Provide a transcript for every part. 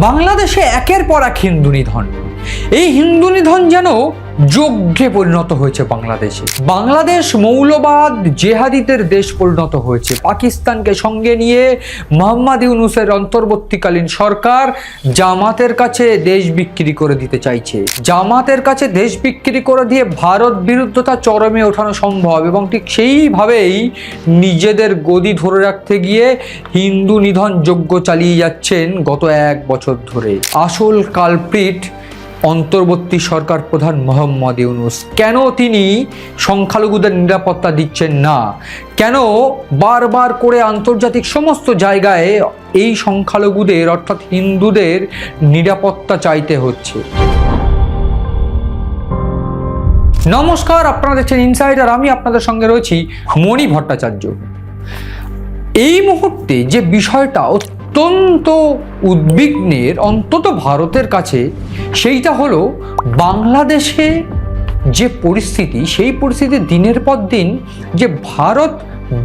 বাংলাদেশে একের পর এক হিন্দু নিধন। এই হিন্দু নিধন যেন যজ্ঞে পরিণত হয়েছে বাংলাদেশে। বাংলাদেশ মৌলবাদ জেহাদিদের দেশ পরিণত হয়েছে। পাকিস্তানকে সঙ্গে নিয়ে মোহাম্মদ ইউনুসের অন্তর্বর্তীকালীন সরকার জামাতের কাছে দেশ বিক্রি করে দিতে চাইছে। জামাতের কাছে দেশ বিক্রি করে দিয়ে ভারত বিরুদ্ধতা চরমে ওঠানো সম্ভব এবং ঠিক সেইভাবেই নিজেদের গদি ধরে রাখতে গিয়ে হিন্দু নিধন যজ্ঞ চালিয়ে যাচ্ছেন গত এক বছর ধরে। আসল কালপ্রিট অন্তর্বর্তী সরকার প্রধান মোহাম্মদ ইউনুস। কেন তিনি সংখ্যালঘুদের নিরাপত্তা দিচ্ছেন না? কেন বারবার করে আন্তর্জাতিক সমস্ত জায়গায় এই সংখ্যালঘুদের, অর্থাৎ হিন্দুদের, নিরাপত্তা চাইতে হচ্ছে? নমস্কার, আপনারা দেখছেন ইনসাইডার আমি আপনাদের সঙ্গে রয়েছি মণি ভট্টাচার্য। এই মুহূর্তে যে বিষয়টা অত্যন্ত উদ্বিগ্নের, অন্তত ভারতের কাছে সেইটা হলো বাংলাদেশে যে পরিস্থিতি, সেই পরিস্থিতি দিনের পর দিন যে ভারত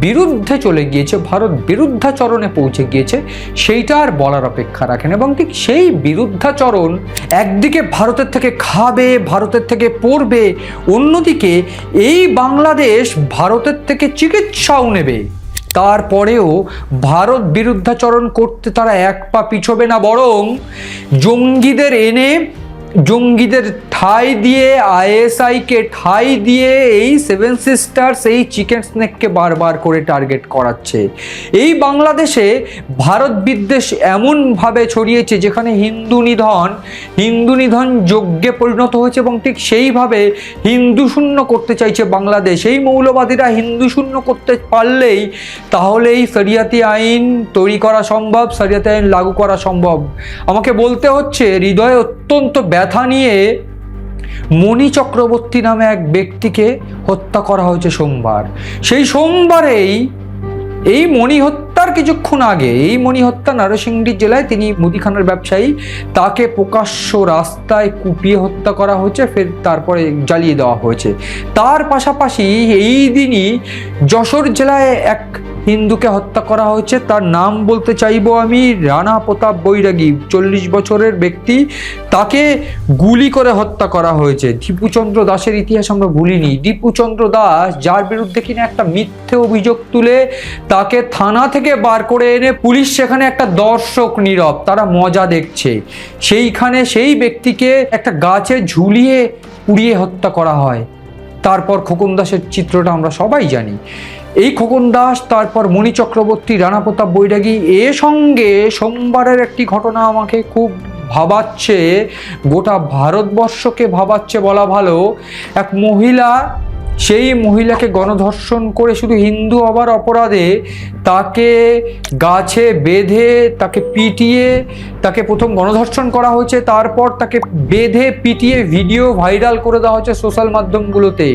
বিরুদ্ধে চলে গিয়েছে, ভারত বিরুদ্ধাচরণে পৌঁছে গিয়েছে, সেইটা আর বলার অপেক্ষা রাখেন। এবং ঠিক সেই বিরুদ্ধাচরণ একদিকে ভারতের থেকে খাবে, ভারতের থেকে পড়বে, অন্যদিকে এই বাংলাদেশ ভারতের থেকে চিকিৎসাও নেবে। তারপরেও ভারত বিরুদ্ধাচরণ করতে তারা এক পা পিছবে না বরং জঙ্গিদের এনে জঙ্গিদের ঠাই দিয়ে আইএসআইকে ঠাই দিয়ে এই সেভেন সিস্টার্স এই চিকেন স্নেককে বারবার করে টার্গেট করাচ্ছে। এই বাংলাদেশে ভারত বিদ্বেষ এমনভাবে ছড়িয়েছে যেখানে হিন্দু নিধন হিন্দু নিধন যজ্ঞে পরিণত হয়েছে এবং ঠিক সেইভাবে হিন্দু শূন্য করতে চাইছে বাংলাদেশ। এই মৌলবাদীরা হিন্দু শূন্য করতে পারলেই তাহলে এই শরিয়াতি আইন তৈরি করা সম্ভব, শরিয়াতি আইন লাগু করা সম্ভব। আমাকে বলতে হচ্ছে, হৃদয়ে অত্যন্ত ব্যথা নিয়ে মণি চক্রবর্তী নামে এক ব্যক্তিকে হত্যা করা হয়েছে সোমবার। সেই সোমবারেই এই মণি হত্যার কিছুক্ষণ আগে, এই মণি হত্যা নারসিংদী জেলায় তিনি মুদিখানার ব্যবসায়ী, তাকে প্রকাশ্য রাস্তায় কুপিয়ে হত্যা করা হয়েছে, ফের তারপরে জ্বালিয়ে দেওয়া হয়েছে। তার পাশাপাশি এই দিনই যশোর জেলায় এক হিন্দুকে হত্যা করা হয়েছে, তার নাম বলতে চাইব আমি রানা প্রতাপ বৈরাগী, চল্লিশ বছরের ব্যক্তি। তাকে গুলি করে হত্যা করা হয়েছে। দীপুচন্দ্র দাসের ইতিহাস আমরা ভুলিনি। দীপুচন্দ্র দাস যার বিরুদ্ধে কিনা একটা মিথ্যে অভিযোগ তুলে তাকে থানা থেকে বার করে এনে পুলিশ সেখানে একটা দর্শক নীরব, তারা মজা দেখছে। সেইখানে সেই ব্যক্তিকে একটা গাছে ঝুলিয়ে পুড়িয়ে হত্যা করা হয়। তারপর খোকন দাসের চিত্রটা আমরা সবাই জানি। এই খোকন দাস, তারপর মণি চক্রবর্তী, রানা প্রতাপ বৈরাগী, এ সঙ্গে সোমবারের একটি ঘটনা আমাকে খুব ভাবাচ্ছে, গোটা ভারতবর্ষকে ভাবাচ্ছে বলা ভালো। এক মহিলা, সেই মহিলাকে গণধর্ষণ করে শুধু হিন্দু হবার অপরাধে তাকে গাছে বেঁধে, তাকে পিটিয়ে, তাকে প্রথম গণধর্ষণ করা হয়েছে, তারপর তাকে বেঁধে, পিটিয়ে, ভিডিও ভাইরাল করে দেওয়া হচ্ছে সোশ্যাল মাধ্যমগুলোতে।